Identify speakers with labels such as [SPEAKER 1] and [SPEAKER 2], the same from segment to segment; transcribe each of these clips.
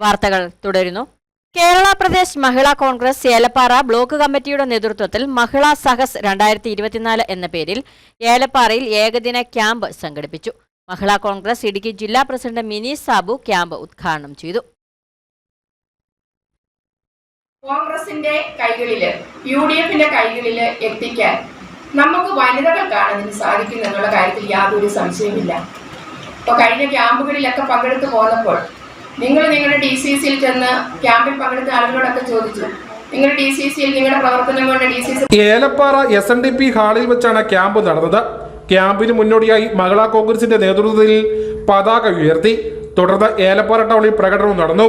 [SPEAKER 1] വാർത്തകൾ തുടരുന്നു. കേരള പ്രദേശ് മഹിളാ കോൺഗ്രസ് ഏലപ്പാറ ബ്ലോക്ക് കമ്മിറ്റിയുടെ നേതൃത്വത്തിൽ മഹിളാ സഹസ് രണ്ടായിരത്തി ഇരുപത്തിനാല് എന്ന പേരിൽ ഏലപ്പാറയിൽ ഏകദിന ക്യാമ്പ് സംഘടിപ്പിച്ചു. മഹിളാ കോൺഗ്രസ് ഇടുക്കി ജില്ലാ പ്രസിഡന്റ് മിനി സാബു ക്യാമ്പ് ഉദ്ഘാടനം ചെയ്തു.
[SPEAKER 2] കോൺഗ്രസിന്റെ കൈകളിൽ യു ഡി എഫിന്റെ കൈകളിൽ എത്തിക്കാൻ നമുക്ക് വനിതകൾക്കാണ് ഇതിന് സാധിക്കുന്നുള്ള കാര്യത്തിൽ യാതൊരു സംശയമില്ല ഇപ്പൊ കഴിഞ്ഞ ക്യാമ്പുകളിലൊക്കെ പങ്കെടുത്തു പോന്നപ്പോൾ നിങ്ങൾ നിങ്ങളുടെ ഡി സി സിയിൽ ചെന്ന് ക്യാമ്പിൽ പങ്കെടുത്ത ആളുകളോടൊക്കെ ചോദിച്ചു. നിങ്ങളുടെ
[SPEAKER 3] Elappara S N D P ഹാളിൽ വെച്ചാണ് ക്യാമ്പ് നടന്നത്. ക്യാമ്പിന് മുന്നോടിയായി മഹിളാ കോൺഗ്രസിന്റെ നേതൃത്വത്തിൽ പതാക ഉയർത്തി. തുടർന്ന് ഏലപ്പാറ ടൗണിൽ പ്രകടനവും നടന്നു.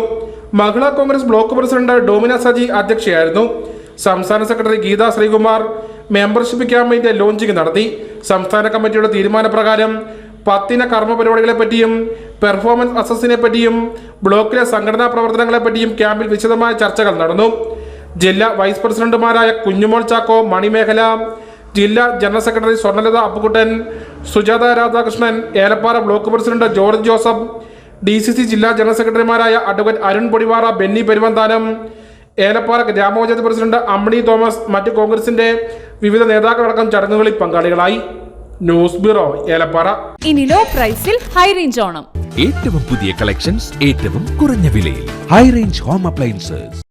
[SPEAKER 3] മഹിളാ കോൺഗ്രസ് ബ്ലോക്ക് പ്രസിഡന്റ് ഡോമിന സജി അധ്യക്ഷയായിരുന്നു. സംസ്ഥാന സെക്രട്ടറി ഗീത ശ്രീകുമാർ മെമ്പർഷിപ്പ് ക്യാമ്പയിന്റെ ലോഞ്ചിങ് നടത്തി. സംസ്ഥാന കമ്മിറ്റിയുടെ തീരുമാനപ്രകാരം പത്തിന കർമ്മ പരിപാടികളെ പറ്റിയും പെർഫോമൻസ് അസസിനെ പറ്റിയും ബ്ലോക്കിലെ സംഘടനാ പ്രവർത്തനങ്ങളെ പറ്റിയും ക്യാമ്പിൽ വിശദമായ ചർച്ചകൾ നടന്നു. ജില്ലാ വൈസ് പ്രസിഡന്റുമാരായ കുഞ്ഞുമോൾ ചാക്കോ മണിമേഖല ജില്ലാ general secretary Swarnalatha Appukuttan Sujatha Radhakrishnan Elappara block president George Joseph D C C ജില്ലാ ജനറൽ സെക്രട്ടറിമാരായ അഡ്വക്കേറ്റ് അരുൺ പൊടിവാറ ബെന്നി പെരുവന്താനം ഏലപ്പാറ ഗ്രാമപഞ്ചായത്ത് പ്രസിഡന്റ് അമ്മിണി തോമസ് മറ്റ് കോൺഗ്രസിന്റെ വിവിധ നേതാക്കളടക്കം ചടങ്ങുകളിൽ പങ്കാളികളായി. News bureau Elappara.
[SPEAKER 4] ഇനി ലോ പ്രൈസിൽ ഹൈ റേഞ്ച് ഓണം.
[SPEAKER 5] ഏറ്റവും പുതിയ കളക്ഷൻസ് ഏറ്റവും കുറഞ്ഞ വിലയിൽ. High range home appliances